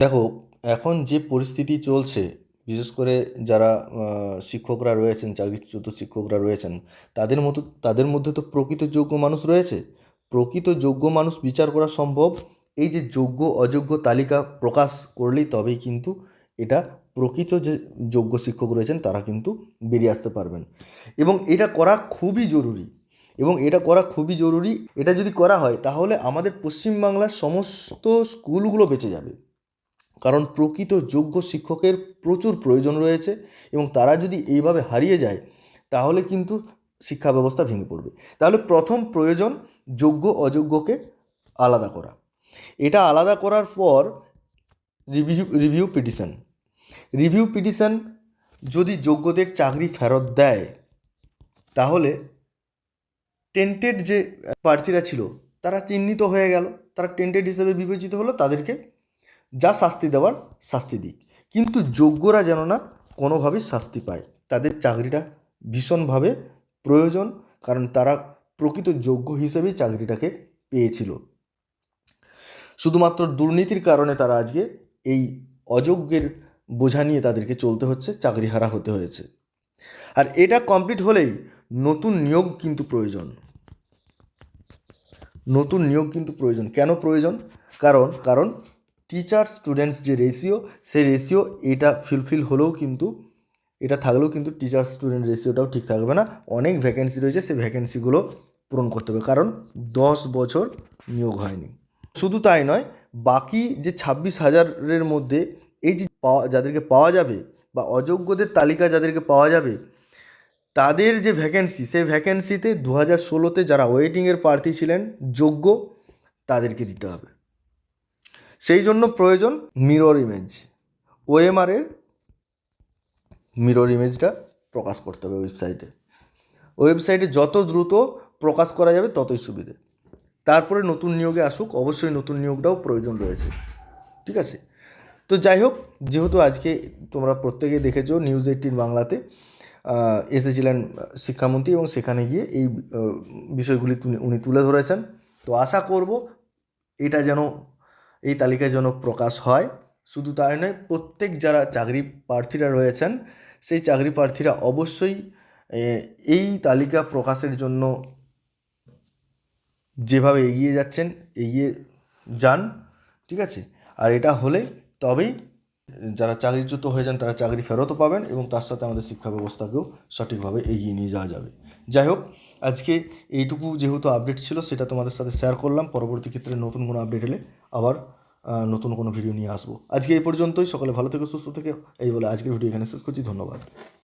দেখো, এখন যে পরিস্থিতি চলছে, বিশেষ করে যারা শিক্ষকরা রয়েছেন, চাকরিচ্যুত শিক্ষকরা রয়েছেন, তাদের মতো, তাদের মধ্যে তো প্রকৃত যোগ্য মানুষ রয়েছে। প্রকৃত যোগ্য মানুষ বিচার করা সম্ভব। এই যে যোগ্য, অযোগ্য তালিকা প্রকাশ করলেই তবেই কিন্তু এটা প্রকৃত যে যোগ্য শিক্ষক রয়েছেন, তারা কিন্তু বেরিয়ে আসতে পারবেন। এবং এটা করা খুবই জরুরি। এবং এটা করা খুবই জরুরি। এটা যদি করা হয়, তাহলে আমাদের পশ্চিমবাংলার সমস্ত স্কুলগুলো বেঁচে যাবে। কারণ প্রকৃত যোগ্য শিক্ষকের প্রচুর প্রয়োজন রয়েছে এবং তারা যদি এইভাবে হারিয়ে যায়, তাহলে কিন্তু শিক্ষা ব্যবস্থা ভেঙে পড়বে। তাহলে প্রথম প্রয়োজন যোগ্য, অযোগ্যকে আলাদা করা। এটা আলাদা করার পর review review petition review petition যদি যোগ্যদের চাকরি ফেরত দেয়, তাহলে টেন্টেড যে প্রার্থীরা ছিল, তারা চিহ্নিত হয়ে গেল। তারা টেন্টেড হিসেবে বিবেচিত হলো, তাদেরকে যা শাস্তি দেওয়ার শাস্তি দিক। কিন্তু যোগ্যরা যেন না কোনোভাবেই শাস্তি পায়, তাদের চাকরিটা ভীষণভাবে প্রয়োজন, কারণ তারা প্রকৃত যোগ্য হিসেবেই চাকরিটাকে পেয়েছিল। শুধুমাত্র দুর্নীতির কারণে তারা আজকে এই অযোগ্যের বোঝা নিয়ে তাদেরকে চলতে হচ্ছে, চাকরিহারা হতে হয়েছে। আর এটা কমপ্লিট হলেই নতুন নিয়োগ কিন্তু প্রয়োজন। নতুন নিয়োগ কিন্তু প্রয়োজন। কেন প্রয়োজন? কারণ কারণ টিচার স্টুডেন্টস যে রেশিও সেই রেশিও এটা ফিলফিল হলেও কিন্তু, এটা থাকলেও কিন্তু টিচার স্টুডেন্ট রেশিওটাও ঠিক থাকবে না। অনেক ভ্যাকেন্সি রয়েছে, সেই ভ্যাকেন্সিগুলো পূরণ করতে হবে, কারণ দশ বছর নিয়োগ হয়নি। শুধু তাই নয়, বাকি যে ছাব্বিশ হাজারের মধ্যে এই যে পাওয়া, যাদেরকে পাওয়া যাবে বা অযোগ্যদের তালিকা যাদেরকে পাওয়া যাবে, তাদের যে ভ্যাকেন্সি সেই ভ্যাকেন্সিতে দু হাজার ষোলোতে যারা ওয়েটিংয়ের প্রার্থী ছিলেন, যোগ্য তাদেরকে দিতে হবে। সেই জন্য প্রয়োজন মিরর ইমেজ ওএমআরের মিরর ইমেজটা প্রকাশ করতে হবে ওয়েবসাইটে ওয়েবসাইটে যত দ্রুত প্রকাশ করা যাবে ততই সুবিধে। তারপরে নতুন নিয়োগে আসুক, অবশ্যই নতুন নিয়োগটাও প্রয়োজন রয়েছে। ঠিক আছে? তো যাই হোক, যেহেতু আজকে তোমরা প্রত্যেকে দেখেছ নিউজ এইটিন বাংলাতে এসেছিলেন শিক্ষামন্ত্রী এবং সেখানে গিয়ে এই বিষয়গুলি উনি তুলে ধরেছেন। তো আশা করব এটা যেন এই তালিকায় যেন প্রকাশ হয়। শুধু তাই নয়, প্রত্যেক যারা চাকরি প্রার্থীরা রয়েছেন, সেই চাকরি প্রার্থীরা অবশ্যই এই তালিকা প্রকাশের জন্য যেভাবে এগিয়ে যাচ্ছেন, এগিয়ে যান, ঠিক আছে? আর এটা হলে তবেই যারা চাকরিচ্যুত হয়ে যান, তারা চাকরি ফেরতও পাবেন এবং তার সাথে আমাদের শিক্ষা ব্যবস্থাকেও সঠিকভাবে এগিয়ে নিয়ে যাওয়া যাবে। যাই হোক আজকে এইটুকু যেহেতু আপডেট ছিল, সেটা তোমাদের সাথে শেয়ার করলাম। পরবর্তী ক্ষেত্রে নতুন কোনো আপডেট এলে আবার নতুন কোনো ভিডিও নিয়ে আসব। আজকে এই পর্যন্তই। সকালে ভালো থেকে, সুস্থ থেকে। এই বলে আজকের ভিডিও এখানে শেষ করছি। ধন্যবাদ।